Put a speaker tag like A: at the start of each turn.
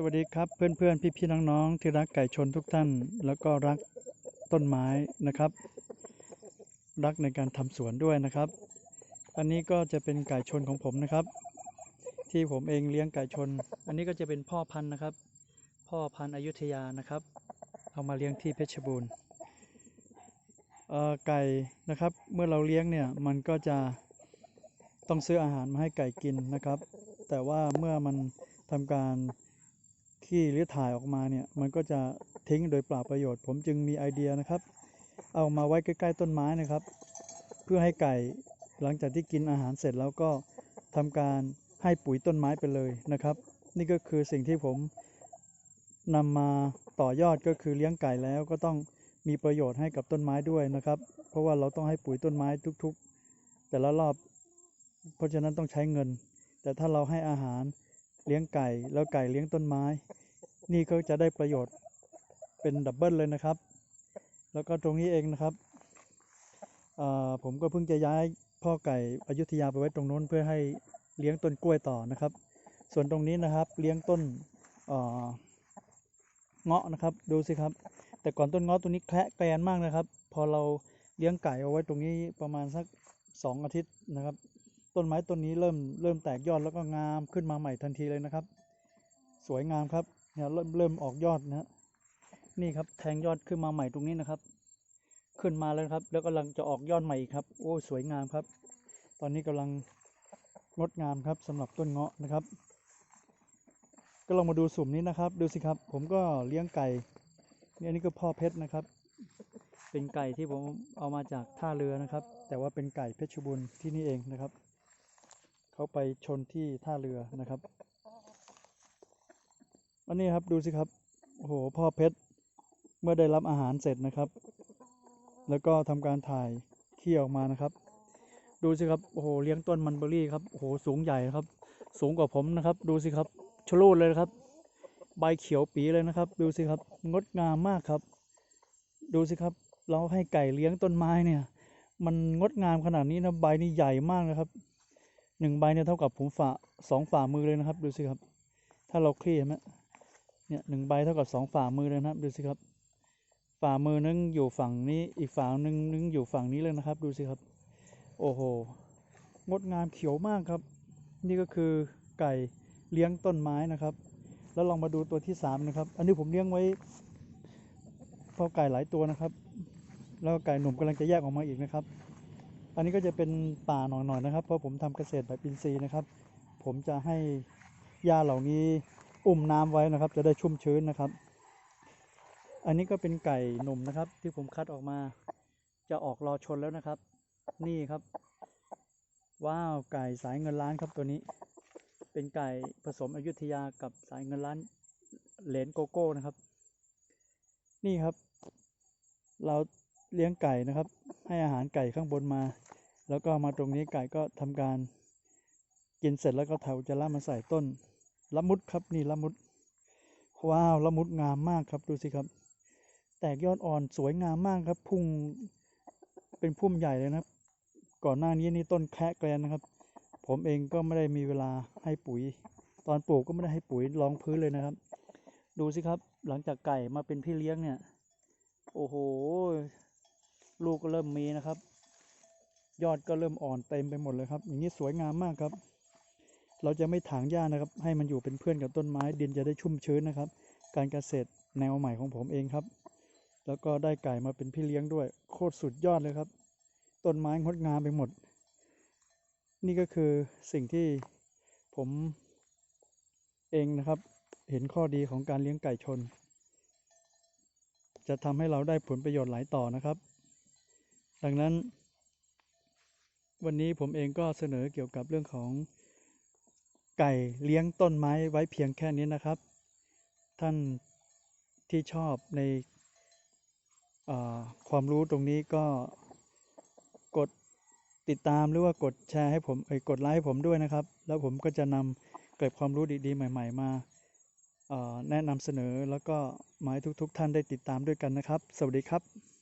A: สวัสดีครับเพื่อนๆพี่ๆน้องๆที่รักไก่ชนทุกท่าน แล้วก็รักต้นไม้นะครับ รักในการทำสวนด้วยนะครับ อันนี้ก็จะเป็นไก่ชนของผมนะครับ ที่ผมเองเลี้ยงไก่ชน อันนี้ก็จะเป็นพ่อพันธุ์นะครับ พ่อพันธุ์อยุธยานะครับ เอามาเลี้ยงที่เพชรบูรณ์เออไก่นะครับ เมื่อเราเลี้ยงเนี่ยมันก็จะต้องซื้ออาหารมาให้ไก่กินนะครับ แต่ว่าเมื่อมันทำการ ขี้หรือถ่ายออกมาเนี่ยมันก็จะทิ้งโดยเปล่าประโยชน์ ผมจึงมีไอเดียนะครับ เอามาไว้ใกล้ๆต้นไม้นะครับ เพื่อให้ไก่หลังจากที่กินอาหารเสร็จแล้วก็ทำการให้ปุ๋ยต้นไม้ไปเลยนะครับ นี่ก็คือสิ่งที่ผมนำมาต่อยอดก็คือเลี้ยงไก่แล้วก็ต้องมีประโยชน์ให้กับต้นไม้ด้วยนะครับ เพราะว่าเราต้องให้ปุ๋ยต้นไม้ทุกๆ แต่ละรอบ เพราะฉะนั้นต้องใช้เงิน แต่ถ้าเราให้อาหาร เลี้ยงไก่ แล้วไก่เลี้ยงต้นไม้ นี่ก็จะได้ประโยชน์เป็นดับเบิลเลยนะครับ แล้วก็ตรงนี้เองนะครับผมก็เพิ่งจะย้ายพ่อไก่อยุธยาไปไว้ตรงโน้นเพื่อให้เลี้ยงต้นกล้วยต่อนะครับ ส่วนตรงนี้นะครับเลี้ยงต้นเงาะนะครับ ดูสิครับ แต่ก่อนต้นเงาะตัวนี้แคระแกรนมากนะครับ พอเราเลี้ยงไก่เอาไว้ตรงนี้ประมาณสักสองอาทิตย์นะครับ ต้นไม้ต้นนี้เริ่มเริ่มแตกยอดแล้วก็งามขึ้นมาใหม่ทันทีเลยนะครับ สวยงามครับเนี่ยเริ่มเริ่มออกยอดนะฮะนี่ครับแทงยอดขึ้นมาใหม่ตรงนี้นะครับ ขึ้นมาแล้วครับ แล้วกำลังจะออกยอดใหม่อีกครับ โอ้สวยงามครับ ตอนนี้กำลังงดงามครับสำหรับต้นเงาะนะครับ ก็ลองมาดูสุ่มนี้นะครับ ดูสิครับ ผมก็เลี้ยงไก่นี่อันนี้ก็พ่อเพชรนะครับ เป็นไก่ที่ผมเอามาจากท่าเรือนะครับ แต่ว่าเป็นไก่เพชรบูรณ์ที่นี่เองนะครับ เขาไปชนที่ท่าเรือนะครับอันนี้ครับดูสิครับโอ้โหพ่อเพชรเมื่อได้รับอาหารเสร็จนะครับ แล้วก็ทำการถ่ายขี้ออกมานะครับ ดูสิครับโอ้โหเลี้ยงต้นมันเบอรี่ครับโอ้โหสูงใหญ่ครับ สูงกว่าผมนะครับ ดูสิครับชะลูดเลยครับ ใบเขียวปีเลยนะครับ ดูสิครับงดงามมากครับ ดูสิครับ เราให้ไก่เลี้ยงต้นไม้เนี่ย มันงดงามขนาดนี้นะใบนี่ใหญ่มากนะครับ หนึ่งใบเนี่ยเท่ากับผมฝ่าสองฝ่ามือเลยนะครับ ดูสิครับ ถ้าเราคลี่เห็นไหมเนี่ยหนึ่งใบเท่ากับสองฝ่ามือเลยนะครับ ดูสิครับ ฝ่ามือนึงอยู่ฝั่งนี้อีกฝ่านึงนึงอยู่ฝั่งนี้เลยนะครับ ดูสิครับ โอ้โหงดงามเขียวมากครับ นี่ก็คือไก่เลี้ยงต้นไม้นะครับ แล้วลองมาดูตัวที่สามนะครับ อันนี้ผมเลี้ยงไว้พอไก่หลายตัวนะครับ แล้วไก่หนุ่มกำลังจะแยกออกมาอีกนะครับ อันนี้ก็จะเป็นป่าหน่อยๆนะครับ เพราะผมทำเกษตรแบบอินทรีย์นะครับ ผมจะให้หญ้าเหล่านี้อุ้มน้ำไว้นะครับ จะได้ชุ่มชื้นนะครับ อันนี้ก็เป็นไก่หนุ่มนะครับ ที่ผมคัดออกมา จะออกรอชนแล้วนะครับ นี่ครับ ว้าวไก่สายเงินล้านครับตัวนี้ เป็นไก่ผสมอยุธยากับสายเงินล้านเหลนโกโก้นะครับ นี่ครับ เราเลี้ยงไก่นะครับ ให้อาหารไก่ข้างบนมา แล้วก็มาตรงนี้ไก่ก็ทำการกินเสร็จแล้วก็เถาจะล่ามาใส่ต้นละมุดครับนี่ละมุด ว้าวละมุดงามมากครับดูสิครับ แตกยอดอ่อนสวยงามมากครับ พุ่งเป็นพุ่มใหญ่เลยนะครับ ก่อนหน้านี้นี่ต้นแคะแกรนนะครับ ผมเองก็ไม่ได้มีเวลาให้ปุ๋ย ตอนปลูกก็ไม่ได้ให้ปุ๋ยรองพื้นเลยนะครับ ดูสิครับ หลังจากไก่มาเป็นพี่เลี้ยงเนี่ย โอ้โห ลูกก็เริ่มมีนะครับ ยอดก็เริ่มอ่อนเต็มไปหมดเลยครับ อย่างนี้สวยงามมากครับ เราจะไม่ถางหญ้านะครับ ให้มันอยู่เป็นเพื่อนกับต้นไม้ดินจะได้ชุ่มชื้นนะครับ การเกษตรแนวใหม่ของผมเองครับ แล้วก็ได้ไก่มาเป็นพี่เลี้ยงด้วย โคตรสุดยอดเลยครับ ต้นไม้งดงามไปหมด นี่ก็คือสิ่งที่ผมเองนะครับ เห็นข้อดีของการเลี้ยงไก่ชน จะทำให้เราได้ผลประโยชน์หลายต่อนะครับ ดังนั้น วันนี้ผมเองก็เสนอเกี่ยวกับเรื่องของไก่เลี้ยงต้นไม้ไว้เพียงแค่นี้นะครับ ท่านที่ชอบในความรู้ตรงนี้ก็กดติดตามหรือว่ากดแชร์ให้ผมเอ้กดไลค์ให้ผมด้วยนะครับ แล้วผมก็จะนำเกิดความรู้ดีๆ ใหม่ ๆ มาแนะนำเสนอแล้วก็หมายทุกๆ ท่านได้ติดตามด้วยกันนะครับ สวัสดีครับ